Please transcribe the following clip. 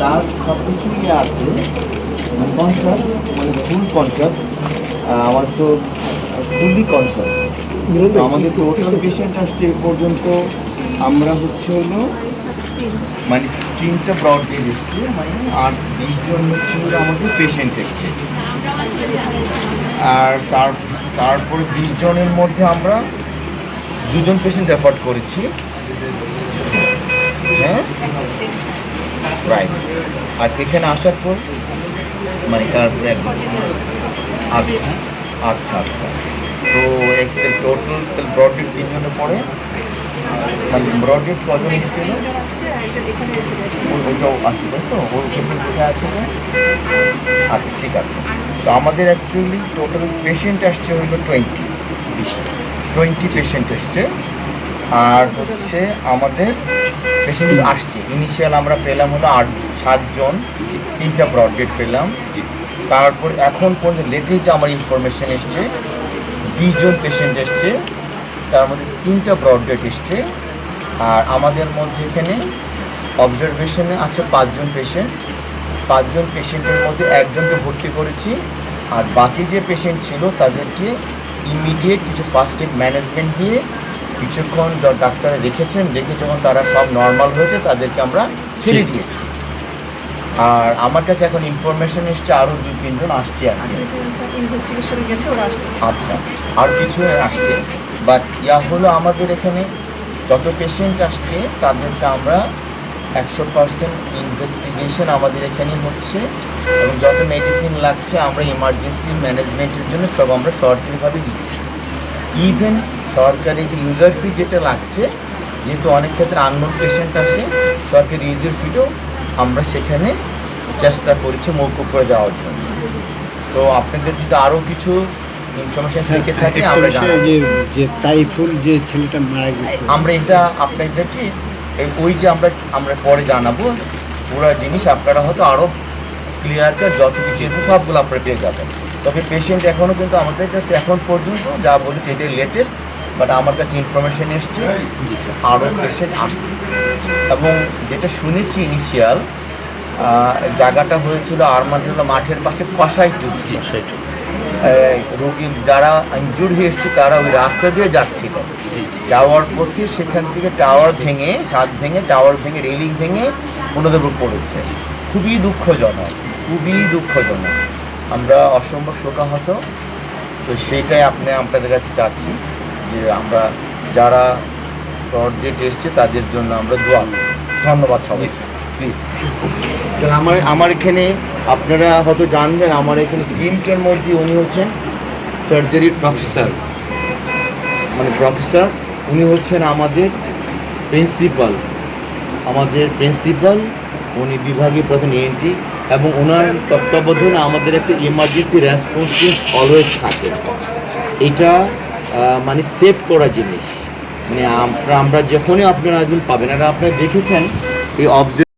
তার সব কিছুই আছে কনসাস মানে ফুল কনসাস আমার তো ফুললি কনসাস আমাদের তো টোটাল পেশেন্ট আসছে এ পর্যন্ত। আমরা হচ্ছে হলো মানে তিনটা ব্রড ডেড এসছে মানে আর বিশ জন হচ্ছে হলো আমাদের পেশেন্ট এসছে। আর তার তারপরে বিশ জনের মধ্যে আমরা দুজন পেশেন্ট রেফার করেছি। হ্যাঁ? রাইট আর এখানে আসার পর মানে তারপরে আচ্ছা আচ্ছা আচ্ছা। তো একটা টোটাল ব্রডেড তিনজনের পরে মানে ব্রডেড কজন এসেছিল? ওই- ওইটাও আছে তাই তো? ওর পেশেন্ট কোথায় আছে? আচ্ছা ঠিক আছে। তো আমাদের অ্যাকচুয়ালি টোটাল পেশেন্ট আসছে হইল টোয়েন্টি টোয়েন্টি পেশেন্ট এসছে। আর হচ্ছে আমাদের পেশেন্ট আসছে। ইনিশিয়াল আমরা পেলাম হলো আট সাতজন তিনটা ব্রডগেট পেলাম। তারপর এখন পর্যন্ত লেটেস্ট যে আমার ইনফরমেশন এসছে বিশ জন পেশেন্ট এসছে তার মধ্যে তিনটা ব্রডগেট এসছে। আর আমাদের মধ্যে এখানে অবজারভেশনে আছে পাঁচজন পেশেন্ট পাঁচজন পেশেন্টের মধ্যে একজনকে ভর্তি করেছি। আর বাকি যে পেশেন্ট ছিল তাদেরকে ইমিডিয়েট কিছু ফার্স্ট এড ম্যানেজমেন্ট দিয়ে কিছুক্ষণ ডাক্তার রেখেছেন রেখে যখন তারা সব নর্মাল হয়েছে তাদেরকে আমরা ছেড়ে দিয়েছি। আর আমার কাছে এখন ইনফরমেশন এসছে আরও দুই তিনজন আসছে আর কি। ইনভেস্টিগেশনে গেছে ওরা আসতেছে। আচ্ছা আর কিছু আসছে। বাট ইয়া হলো আমাদের এখানে যত পেশেন্ট আসছে তাদেরকে আমরা একশো পার্সেন্ট ইনভেস্টিগেশন আমাদের এখানে হচ্ছে। এবং যত মেডিসিন লাগছে আমরা ইমার্জেন্সি ম্যানেজমেন্টের জন্য সব আমরা সরকারিভাবে দিচ্ছি। ইভেন সরকারি যে ইউজার ফি যেটা লাগছে যেহেতু অনেক ক্ষেত্রে আননোন পেশেন্ট আসে সরকারি ইউজার ফিটাও আমরা সেখানে চেষ্টা করছি মৌকুব করে দেওয়ার জন্য। তো আপনাদের যদি আরও কিছু ইনফরমেশন থেকে আমরা যে ছেলেটা মারা গেছে। আমরা এটা আপনাদেরকে এই- ওই যে আমরা আমরা পরে জানাব পুরো জিনিস আপনারা হয়তো আরও ক্লিয়ার কাট যত কিছু সবগুলো আপনারা পেয়ে যাবেন। তবে পেশেন্ট এখনও কিন্তু আমাদের কাছে এখন পর্যন্ত যা বলেছে এটাই লেটেস্ট বাট আমার কাছে ইনফরমেশন এসছে আরও পেশেন্ট আসতেছে। এবং যেটা শুনেছি ইনিশিয়াল জায়গাটা হয়েছিল আরমান্ডুল্লাহ মাঠের পাশে কষাই টুকি রোগী যারা ইনজুর হয়ে এসছে তারা ওই রাস্তা দিয়ে যাচ্ছিল। যাওয়ার পথে সেখান থেকে টাওয়ার ভেঙে ছাদ ভেঙে টাওয়ার ভেঙে রেলিং ভেঙে ওনাদের উপর পড়েছে। খুবই দুঃখজনক খুবই দুঃখজনক। আমরা অসম্ভব শোকাহত। তো সেইটাই আপনি আপনাদের কাছে চাচ্ছি। যে আমরা যারা প্রডেট এসছে তাদের জন্য আমরা দোয়া করি। ধন্যবাদ সবাই প্লিজ আমার আমার এখানে আপনারা হয়তো জানবেন আমার এখানে টিমটার মধ্যে উনি হচ্ছেন সার্জারির প্রফেসর মানে প্রফেসর উনি হচ্ছেন আমাদের প্রিন্সিপাল আমাদের প্রিন্সিপাল উনি বিভাগীয় প্রধান এনটি এবং ওনার তত্ত্বাবধানে আমাদের একটা ইমার্জেন্সি রেসপন্স টিম অলওয়েজ থাকে। এটা মানে সেভ করা জিনিস। মানে আমরা যখনই আপনারা আসবেন, পাবেন। আর আপনারা দেখেছেন, এই অবজেক্ট